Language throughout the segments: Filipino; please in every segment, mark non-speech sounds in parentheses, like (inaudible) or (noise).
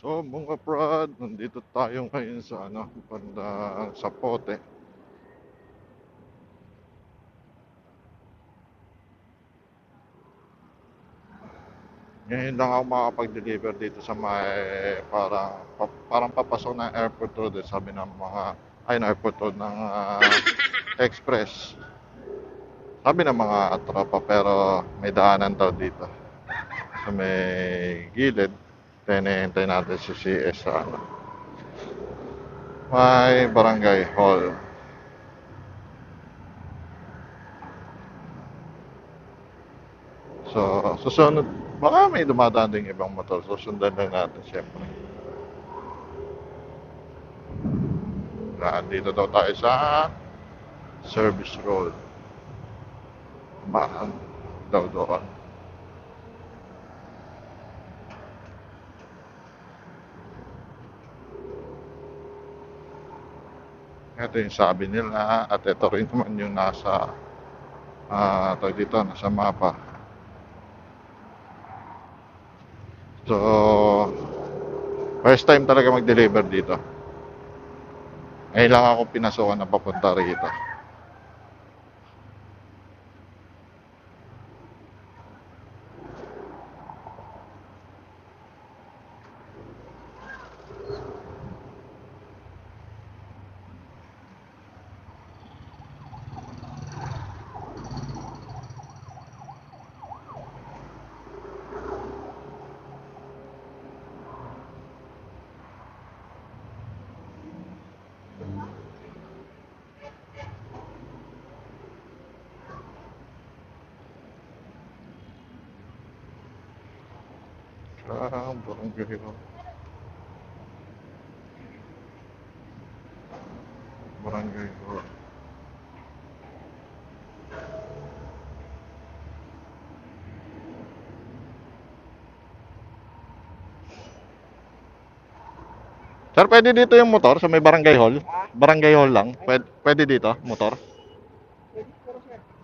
So, mga prad, nandito tayo ngayon sa ano, banda sa Pote. Ngayon lang ako makakapag-deliver dito sa may parang pa- parang papasok ng airport road eh, sabi ng mga ay ng airport road ng ah, express. Sabi ng mga tropa pero may daanan daw dito. Sa may gilid, tinihintay natin si CS sa ano. May barangay hall. So, susunod, baka may dumadaan ding ibang motor. Susundan lang natin siyempre. Dito daw tayo sa service road. Baka daw doon. Ito yung sabi nila at ito rin naman yung nasa ah tawag dito, nasa mapa. So, first time talaga mag-deliver dito. Ngayon lang ako pinasukan na papunta rito. Barangay hall. Barangay hall. Sir, pwede dito yung motor sa may barangay hall? Barangay hall lang? Pwede, pwede dito, motor?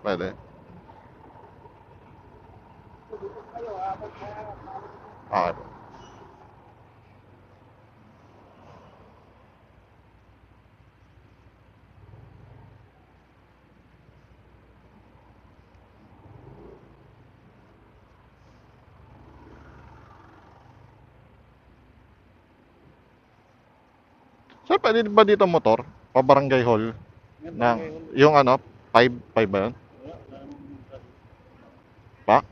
Pwede. Po. Sir, pwede ba dito motor? Pa barangay hall? Na, yung ano, 5, 5 ba yun? Pa?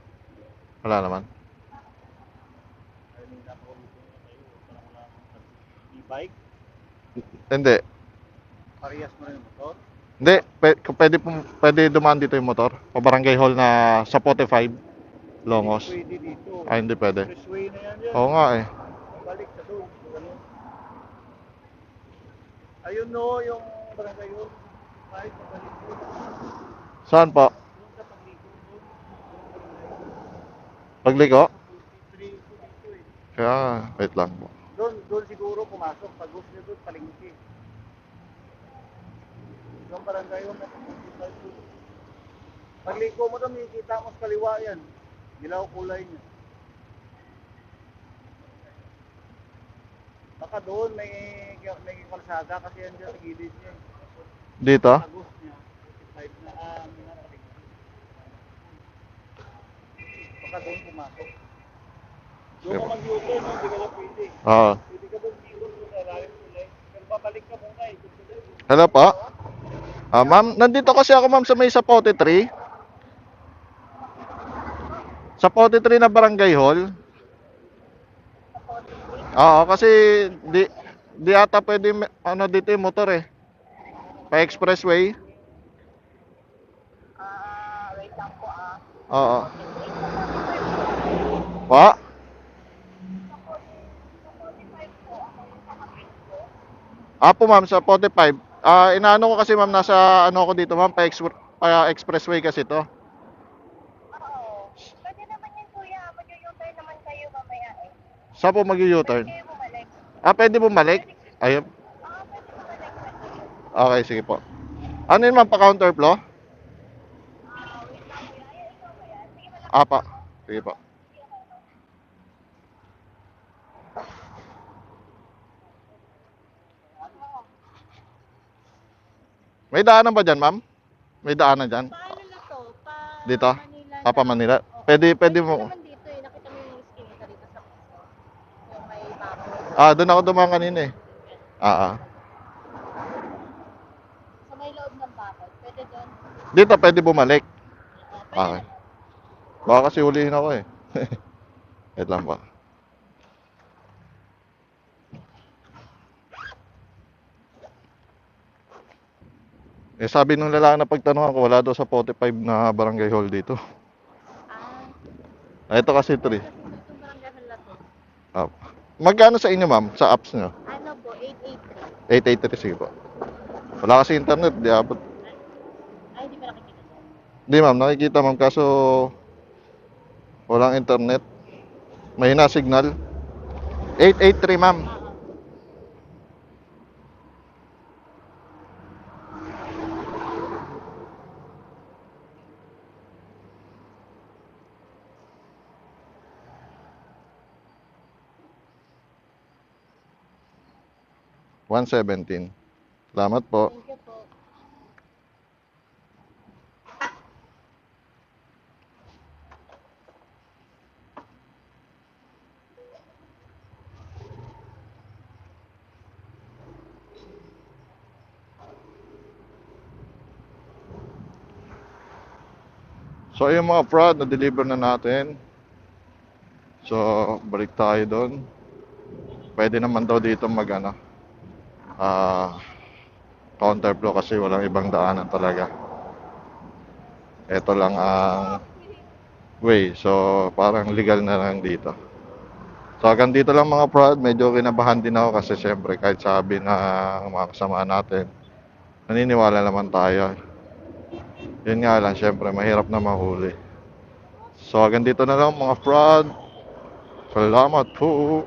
Wala naman. E-bike, Hindi. parehas mo rin yung motor. Hindi, pwede, pwede, pwede dumaan dito yung motor. Pa barangay hall na sa 45, Longos. Pwede dito. Ay, hindi pwede. Expressway na yan dyan. Oo nga eh. Balik sa doon. Ganun. Ayun no, yung barangay yun. Kahit pabalik doon. Saan po? Sa pagliko doon. Pagliko? Kaya, wait lang po. Doon, siguro pumasok. Pag gusto niya doon, palingki. Yung barangay doon. Pagliko mo doon, makikita mo sa kaliwa yan. Dilaw kulay niya. Baka doon may may kalsada kasi yan dyan sa gilid niya. Dito? Agos niya, 55 na napalig. Baka doon pumasok. Doon ka mag-U-turn, hindi ka na pwede. Oo. Pwede ka doon dito sa lalim kulay. Babalik ka muna eh. Hello po? Ah, ma'am, nandito kasi ako ma'am sa may Sapote 3. Sapote 3 na barangay hall. Oo, kasi di di ata pwede ano dito yung motor eh. Pa expressway. Ah, wait lang po ah. Oo. Pa? Apo ma'am sa 45. Ah, inaano ko kasi ma'am nasa ano ako dito ma'am pa, expr- pa expressway kasi to. Oo. Pwede naman yan kuya. Mag-u-turn naman kayo mamaya eh. Saan po mag-U-turn? Kayo bumalik. Ah, pwede bumalik? Ayun. Ah, pwede bumalik. Okay, sige po. Ano yun ma'am, pa-counter flow? Ah, wait lang kuya. Ayan, ikaw ba yan? Sige mo na. Apa. Sige po. May daanan ba dyan, ma'am? May daanan dyan? Paano na to? Pa Dito? Manila Ah, pa Manila? Oo. Pwede, pwede mo. naman dito eh. Nakita mo yung eskinita dito sa. Yung may bako. Ah, doon ako dumaan kanina eh. Ah, ah. Sa may loob ng bakod. Pwede doon. Dito pwede bumalik. Oo, pwede Okay. naman. Baka kasi hulihin ako eh. (laughs) Wait lang ba? Eh sabi nung lalaki na pagtanungan ko, wala daw sa 45 na barangay hall dito. Ah, Ah, ito kasi 3. kasi itong barangay na to. Ah. Magkano sa inyo ma'am? Sa apps nyo? Ano po? 883. 883 sige po. Wala kasi internet, di abot. Ay, hindi pa nakikita doon. Di ma'am, nakikita ma'am kaso walang internet. Mahina signal. 883 ma'am. Oo. One seventeen. Salamat po. Thank you po. So yung mga prod na deliver na natin. So balik tayo doon. Pwede naman daw dito mag ano, ah counterflow kasi walang ibang daanan talaga. Ito lang ang way. So parang legal na lang dito. So hanggang dito lang mga prod, medyo kinabahan din ako kasi syempre kahit sabi ng mga kasama natin, naniniwala naman tayo. Yun nga lang, syempre, mahirap na mahuli. So, hanggang dito na lang mga fraud. Salamat po.